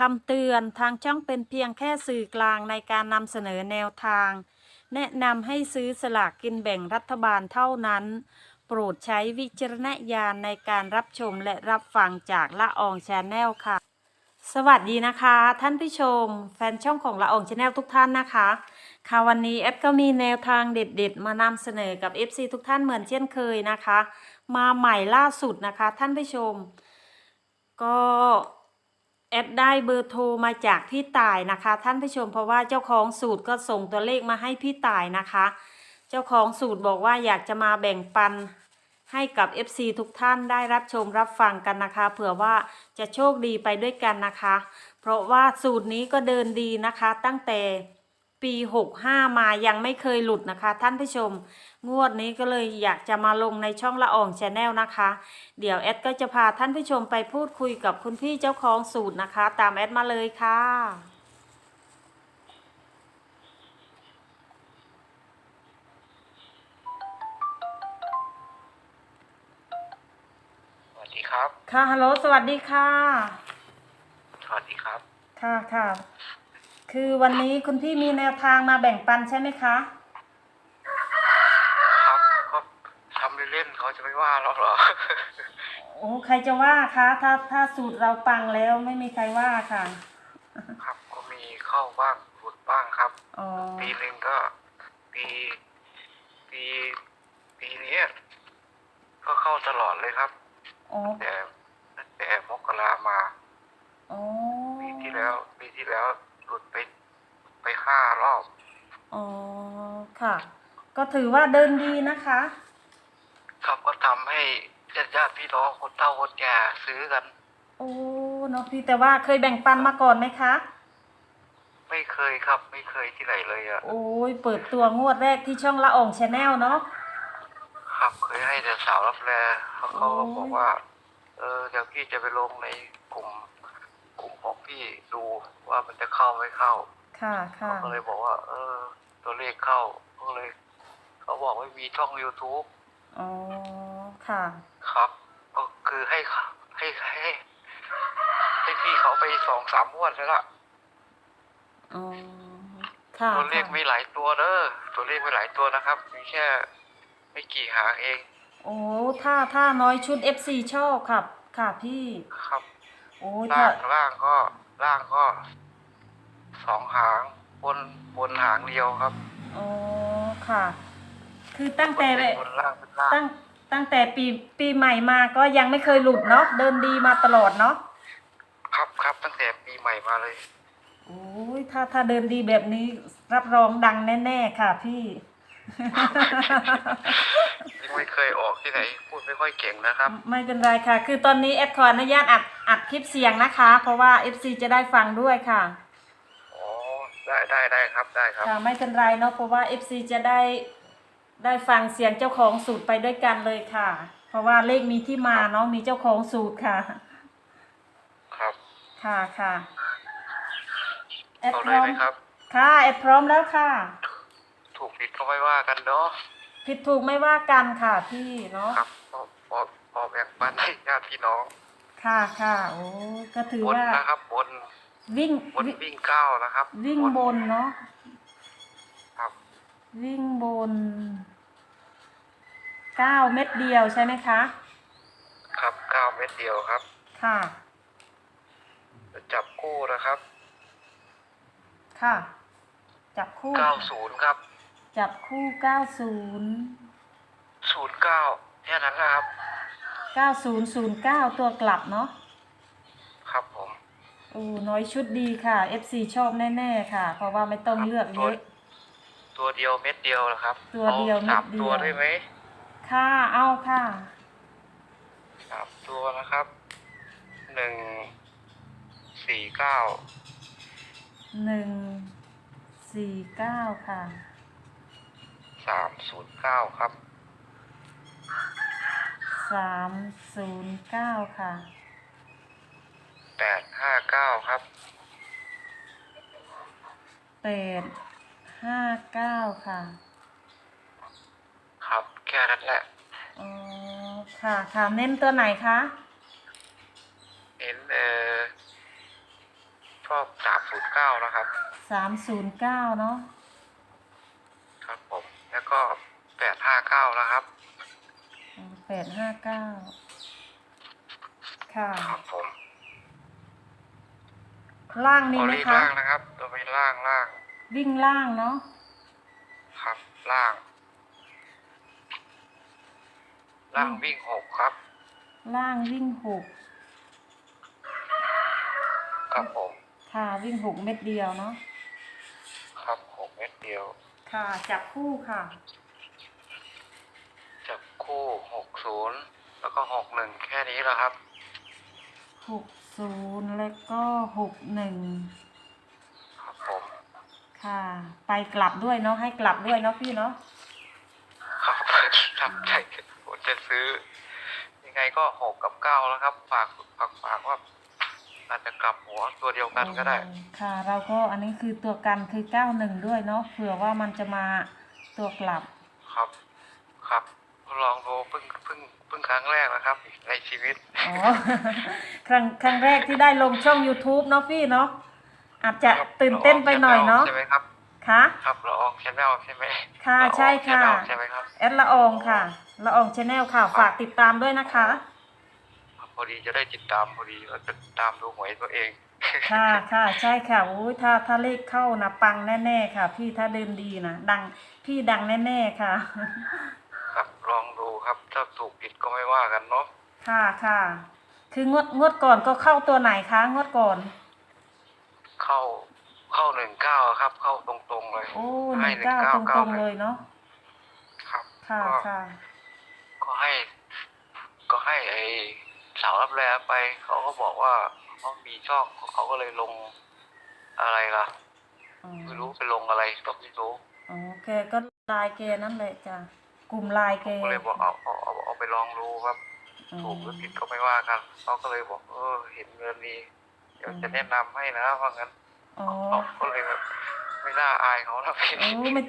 คำเตือนทางช่องเป็นเพียงแค่สื่อกลางในการนำเสนอแนวทาง แนะนำให้ซื้อสลากกินแบ่งรัฐบาลเท่านั้น โปรดใช้วิจารณญาณในการรับชมและรับฟังจากละอองชาแนลค่ะ สวัสดีนะคะ ท่านผู้ชม แฟนช่องของละอองชาแนลทุกท่านนะคะ ค่ะวันนี้แอดก็มีแนวทางเด็ดๆ มานำเสนอกับ FC ทุกท่านเหมือนเช่นเคยนะคะ มาใหม่ล่าสุดนะคะ ท่านผู้ชม ก็ แอดได้เบอร์โทรมาจากพี่ต่ายนะคะ ท่านผู้ชมเพราะว่าเจ้าของสูตรก็ส่งตัวเลขมาให้พี่ต่ายนะคะ เจ้าของสูตรบอกว่าอยากจะมาแบ่งปันให้กับ FC ทุกท่านได้รับชมรับฟังกันนะคะ เผื่อว่าจะโชคดีไปด้วยกันนะคะ เพราะว่าสูตรนี้ก็เดินดีนะคะตั้งแต่ ปี65มายังไม่เคยหลุดนะคะ ท่านผู้ชม งวดนี้ก็เลยอยากจะมาลงในช่องละอ่องชาแนลนะคะ เดี๋ยวแอดก็จะพาท่านผู้ชมไปพูดคุยกับคุณพี่เจ้าของสูตรนะคะ ตามแอดมาเลยค่ะสวัสดีครับ ค่ะ ฮัลโหล สวัสดีค่ะ สวัสดีครับ ค่ะ ค่ะ คือวันนี้คุณพี่มีแนวทางมาแบ่งปันใช่ไหมคะ ครับก็ทำเล่นๆเขาจะไม่ว่าเราหรอ โอ้ใครจะว่าคะ ถ้าถ้าสูตรเราปังแล้วไม่มีใครว่าค่ะ ครับ ก็มีเข้าบ้างหลุดบ้างครับ อ๋อ ปีหนึ่งก็ปีปีปีนี้ก็เข้าตลอดเลยครับ อ๋อ แต่ตั้งแต่มกรามา อ๋อ ปีที่แล้ว ปีที่แล้ว หลุดไปไปห้ารอบ อ๋อ ค่ะ ก็ถือว่าเดินดีนะคะ ครับก็ทำให้ญาติญาติๆพี่น้องคนเฒ่าคนแก่ซื้อกัน โอ้ เนาะพี่แต่ว่าเคยแบ่งปันมาก่อนไหมคะ ไม่เคยครับ ไม่เคยที่ไหนเลยอะโอ้ยเปิดตัวงวดแรกที่ช่องละอ่องชาแนลเนาะ ครับเคยให้แต่สาวรับแลเขาเขาก็โอ้ยบอกว่า เออเดี๋ยวพี่จะไปลงในกลุ่ม กลุ่มของพี่ดูว่ามันจะเข้าไม่เข้าค่ะค่ะเขาก็เลยบอกว่า เออ ตัวเลขเข้าก็เลย เขาบอกว่ามีช่อง youtube อ๋อค่ะครับ ก็คือให้ให้ให้ให้พี่เขาไปสองสามงวดแล้วล่ะอ๋อค่ะตัวเลขค่ะไม่หลายตัวเด้อตัวเลขไม่หลายตัวนะครับมีแค่ ไม่กี่หางเอง โอ้ถ้าถ้าน้อยชุด FC ชอบครับ ค่ะพี่ครับ โอ้ยล่าถ้างล่างก็ล่างก็สองหางบนบนหางเดียวครับอ๋อค่ะ คือตั้งแต่บนเป็นบนล่างเป็นล่างตั้งตั้งแต่ปีปีใหม่มาก็ยังไม่เคยหลุดเนาะเดินดีมาตลอดเนาะครับครับตั้งแต่ปีใหม่มาเลยโอ้ยถ้าถ้าเดินดีแบบนี้รับรองดังแน่ ๆ ค่ะพี่ ยังไม่เคยออกที่ไหนพูดไม่ค่อยเก่งนะครับ ไม่เป็นไรค่ะ คือตอนนี้แอดขออนุญาตอัด อัดคลิปเสียงนะคะ เพราะว่า FC จะได้ฟังด้วยค่ะอ๋อได้ได้ได้ครับได้ครับ ค่ะไม่เป็นไรเนาะเพราะว่า FC จะได้ได้ฟังเสียงเจ้าของสูตรไปด้วยกันเลยค่ะ เพราะว่าเลขมีที่มาเนาะมีเจ้าของสูตรค่ะ ครับค่ะค่ะแอดเอาพเลร้ยอมไหมครับ ค่ะแอดพร้อมแล้วค่ะ ถูกผิดก็ไม่ว่ากันเนาะผิดถูกไม่ว่ากันค่ะพี่เนาะครับพอพอพอแบ่งปันให้ญาติพี่น้อง ค่ะค่ะโอ้ก็ถือบนว่า นะครับบนวิ่งบนวิ่งวิ่งเก้านะครับวิ่งบนเนาะครับวิ่งบนเก้าเม็ดเดียวใช่ไหมคะ ครับเก้าเม็ดเดียวครับค่ะ จับคู่นะครับค่ะ จับคู่เก้าศูนย์ครับจับคู่เก้าศูนย์ศูนย์เก้าแค่นั้นนะครับ เก้าศูนย์ศูนย์เก้าตัวกลับเนาะครับผม โอ้น้อยชุดดีค่ะ FC ชอบแน่ๆค่ะ เพราะว่าไม่ต้องเลือกเยอะ ตัวเดียวเม็ดเดียวเหรอครับตัวเดียวอาสามเม็ดเดียว ตัวได้ไหมค่ะ เอาค่ะ สามตัวนะครับ หนึ่ง สี่เก้าหนึ่งสี่เก้าค่ะ สามศูนย์เก้าครับ สามศูนย์เก้าค่ะ แปดห้าเก้าครับแปดห้าเก้าค่ะ ครับแค่นั้นแหละอ๋อ ค่ะ ค่ะ เน้นตัวไหนคะเห็นเอ่อชอบสามศูนย์เก้านะครับ สามศูนย์เก้าเนาะ ครับผม แล้วก็แปดห้าเก้านะครับ แปดห้าเก้าค่ะ ครับผมล่างขมีอไหมรีบคะ ล่างนะครับตัวไม่ล่างล่างวิ่งล่างเนาะ ครับล่าง ล่างวิ่งหกครับล่างวิ่งหกครับผมค่ะวิ่งหกเม็ดเดียวเนาะ ครับหกเม็ดเดียวค่ะ จับคู่ค่ะ จับคู่หก ศูนย์แล้วก็หกหนึ่งแค่นี้แหละครับ หกศูนย์แล้วก็หกหนึ่งครับผมค่ะ ไปกลับด้วยเนาะให้กลับด้วยเนาะพี่เนาะครับทำใจผมจะซื้อ ยังไงก็หกกับเก้าแล้วครับ ฝากฝากฝากว่าอาจจะกลับหัวตัวเดียวกันก็ได้อืมค่ะ เราก็อันนี้คือตัวกันคือเก้าหนึ่งด้วยเนาะเผื่อว่ามันจะมาตัวกลับครับครับลองดูเพิ่งเพิ่งเพิ่ง ครั้งแรกนะครับในชีวิตอ๋อ ครั้งครั้งแรกที่ได้ลงช่อง YouTube เนาะพี่เนาะอาจจะครับตื่นเต้นไปหน่อยเนาะใช่ไหมครับค่ะครับละอองชแนลใช่ไหมค่ะละอองใช่ค่ะ Channel ใช่ไหมครับแอดละอองค่ะละอองชาแนลค่ะฝากติดตามด้วยนะคะพอดีจะได้ติดตามพอดีเราจะตามดูหวยตัวเอง ค่ะค่ะใช่ค่ะโอ้ยถ้าถ้าเลขเข้านะปังแน่ ๆ ค่ะ พี่ถ้าเดินดีนะดังพี่ดังแน่ ๆ ค่ะ ครับลองดูครับ ถ้าถูกผิดก็ไม่ว่ากันเนาะค่ะค่ะ คืองวดงวดก่อนก็เข้าตัวไหนคะงวดก่อน เข้าเข้าหนึ่งเก้าครับ เข้าตรงๆเลยโอ้หให้นึ่งเก้าตรงๆเลยเนาะครับค่ะก็ค่ะ ก็ให้ ก็ให้ไอ้สาวรับแลไปเขาก็บอกว่าเขามีช่องเขาก็เลยลงอะไรล่ะอ๋อไม่รู้ไปลงอะไรก็ไม่รู้อ๋อแกก็ลายแกนั่นแหละจ้ะ กลุ่มลายแกก็เลยบอกเอาเอาเอาเอาไปลองดูครับอ๋อถูกหรือผิดก็ไม่ว่ากันเขาก็เลยบอกเออเห็นเงินดีเดี๋ยวจะแนะนำให้นะว่างั้นอ๋อเขาก็เลยแบบไม่น่าอายเขานะพี่โอ้ไม่ไม่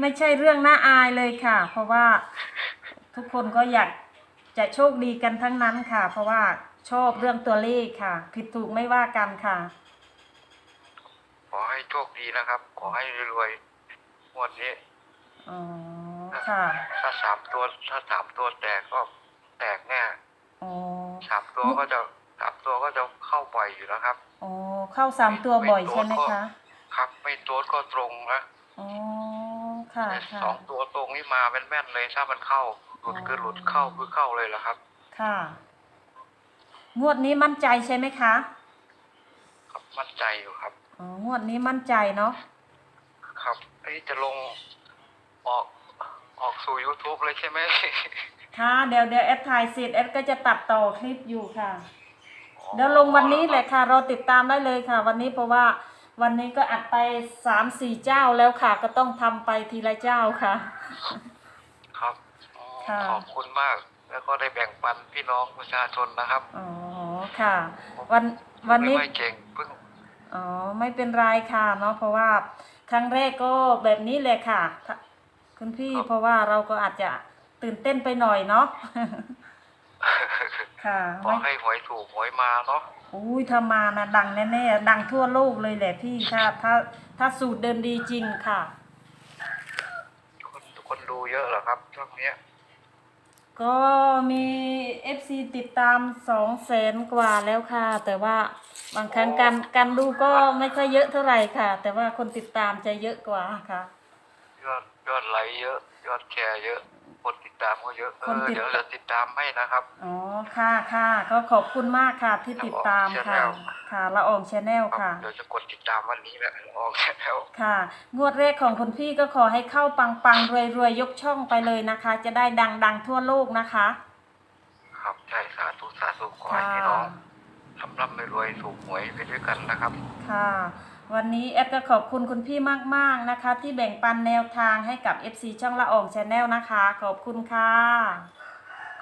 ไม่ใช่เรื่องน่าอายเลยค่ะ เพราะว่าทุกคนก็อยากจะโชคดีกันทั้งนั้นค่ะ เพราะว่าชอบเรื่องตัวเลขค่ะ ผิดถูกไม่ว่ากันค่ะ ขอให้โชคดีนะครับ ขอให้รวยๆงวดนี้ อ๋อ ค่ะ ถ้าสามตัวถ้าสามตัวแตกก็แตกแน่อ๋อ สามตัวก็จะสามตัวก็จะเข้าบ่อยอยู่นะครับ อ๋อ เข้าสามตัวบ่อยใช่ไหมคะ ครับ ไม่ตัวก็ตรงนะอ๋อ ค่ะแต่ค่ะ สองตัวตรงนี่มาแม่นๆเลยถ้ามันเข้าหลุดคือหลุดเข้าคือเข้าเลยละครับ ค่ะ งวดนี้มั่นใจใช่ไหมคะ ครับมั่นใจอยู่ครับ อ๋อ งวดนี้มั่นใจเนาะ ครับไอ้ยจะลงออก ออกสู่ YouTube เลยใช่ไหม ค่ะเดี๋ยวเดี๋ยวแอดถ่ายเสร็จแอดก็จะตัดต่อคลิปอยู่ค่ะ เดี๋ยวลงวันนี้แหละค่ะรอติดตามได้เลยค่ะ วันนี้เพราะว่าวันนี้ก็อัดไปสามสี่เจ้าแล้วค่ะ ก็ต้องทำไปทีละเจ้าค่ะ ครับอ๋อค่ะ ขอบคุณมาก แล้วก็ได้แบ่งปันพี่น้องประชาชนนะครับอ๋อค่ะ วันวันนี้ ไม่ค่อยเก่งเพิ่งอ๋อไม่เป็นไรค่ะเนาะเพราะว่าครั้งแรกก็แบบนี้เลยค่ะถ้า คุณพี่เพราะว่าเราก็อาจจะตื่นเต้นไปหน่อยเนาะ ค่ะขอไม่ให้หวยถูกหวยมาเนาะอุ้ยถ้ามานะดังแน่ๆดังทั่วโลกเลยแหละพี่ถ้าถ้าถ้าสูตรเดินดีจริงค่ะ คนคนดูเยอะเหรอครับช่วงเนี้ยก็มีเอฟซีติดตามสองแสนกว่าแล้วค่ะ แต่ว่าบางครั้งการการดูก็ไม่ค่อยเยอะเท่าไหร่ค่ะ แต่ว่าคนติดตามจะเยอะกว่าค่ะย อดยอดไลค์เยอะ ยอดแชร์เยอะคนติดตามก็เยอะเอคนอติด เดี๋ยวจะติดตามให้นะครับ อ๋อค่ะค่ะก็ขอบคุณมากค่ะที่ติดตามค่ะ Channel ค่ะละอองชาแนลครับค่ะ เดี๋ยวจะกดติดตามวันนี้แหละออกแล้ว ค่ะ งวดแรกของคุณพี่ก็ขอให้เข้าปังปังรวยรวยๆ ยกช่องไปเลยนะคะ จะได้ดังดังทั่วโลกนะคะ ครับใช่สาธุสาธุขอค่ะให้พี่น้องทำร่ำรวยๆถูกหวยไปด้วยกันนะครับ ค่ะ วันนี้แอดก็ขอบคุณคุณพี่มาก ๆ นะคะ ที่แบ่งปันแนวทางให้กับ FC ช่องละอองชาแนลนะคะ ขอบคุณค่ะ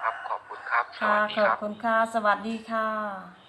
ครับ ขอบคุณครับ สค่ะ วัสดีขอบครับคุณค่ะ สวัสดีค่ะ